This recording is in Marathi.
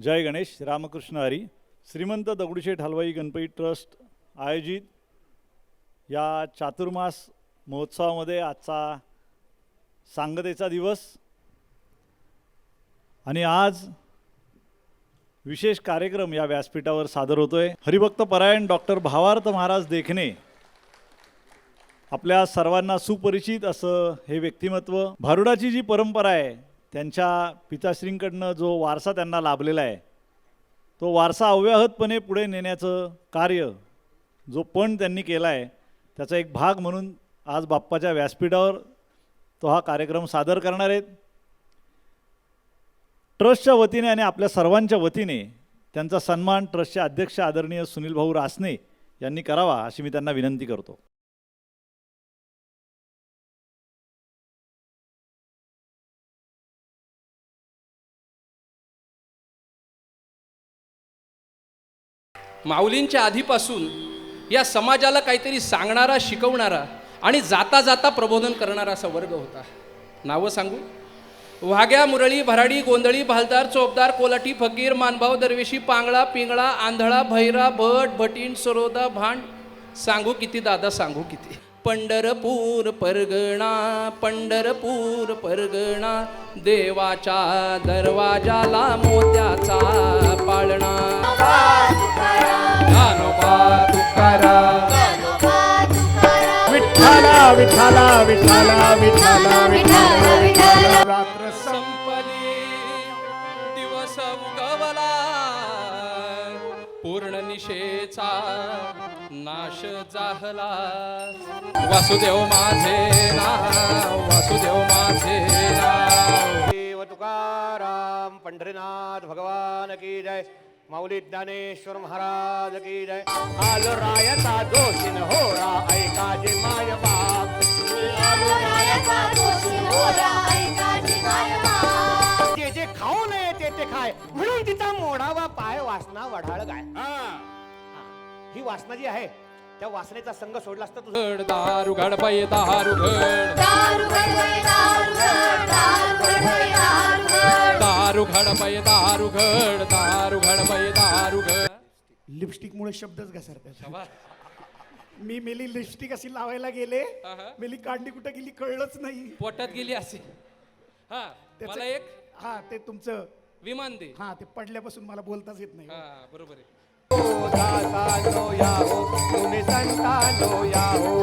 जय गणेश रामकृष्ण हरी. श्रीमंत दगडूशेठ हलवाई गणपती ट्रस्ट आयोजित या चातुर्मास महोत्सवामध्ये आजचा सांगतेचा दिवस. आणि आज विशेष कार्यक्रम या व्यासपीठावर सादर होतोय. हरिभक्त परायण डॉक्टर भावार्थ महाराज देखणे आपल्या सर्वांना सुपरिचित असं हे व्यक्तिमत्व. भारुडाची जी परंपरा आहे त्यांच्या पिताश्रींकडनं जो वारसा त्यांना लाभलेला आहे तो वारसा अव्याहतपणे पुढे नेण्याचं कार्य जो पण त्यांनी केला आहे त्याचा एक भाग म्हणून आज बाप्पाच्या व्यासपीठावर तो हा कार्यक्रम सादर करणार आहेत. ट्रस्टच्या वतीने आणि आपल्या सर्वांच्या वतीने त्यांचा सन्मान ट्रस्टचे अध्यक्ष आदरणीय सुनील भाऊ रासने यांनी करावा अशी मी त्यांना विनंती करतो. माऊलींच्या आधीपासून या समाजाला काहीतरी सांगणारा शिकवणारा आणि जाता जाता प्रबोधन करणारा असा वर्ग होता. नावं सांगू? वाघ्या मुरळी भराडी गोंधळी भालदार चोपदार कोलाटी फकीर मानभाव दरवेशी पांगळा पिंगळा आंधळा भैरा भट भटीण सरोदा भांड. सांगू किती दादा सांगू किती? पंढरपूर परगणा पंढरपूर परगणा देवाच्या दरवाजाला मोत्या ज्ञानोबा तुकाराम विठ्ठला विठ्ठला विठ्ठला विठ्ठला विठ्ठला रात्र संपली दिवस उगवला। पूर्ण निशेचा नाश जाहला वासुदेव माझे नाव वासुदेव माझे नाव। देव तुकाराम पंढरीनाथ भगवान की जय। माऊली ज्ञानेश्वर महाराज की जय। आल रायचा जोशीन होरा ऐका जे माय बाप। जे जे खाऊ नये ते ते खाय. म्हणून तिचा मोडावा पाय वासना वढाळ गाय. ही. वासना जी आहे त्या वासनेचा संघ सोडला असता तुझं. दारू घड बाई दारू घड दारू घड बाई दारू घड दारू घड बाई दारू घड. लिपस्टिकमुळे शब्दच घसरतात. मी मेली लिपस्टिक अशी लावायला गेले. अहं. मेली कांडी कुठं गेली कळलंच नाही. पोटात गेली असे हा त्याचं- मला एक हा ते तुमचं. विमान दे. हा ते पडल्यापासून मला बोलताच येत नाही. हा बरोबर आहे. दासानो याहो तुम्ही संतानो याहो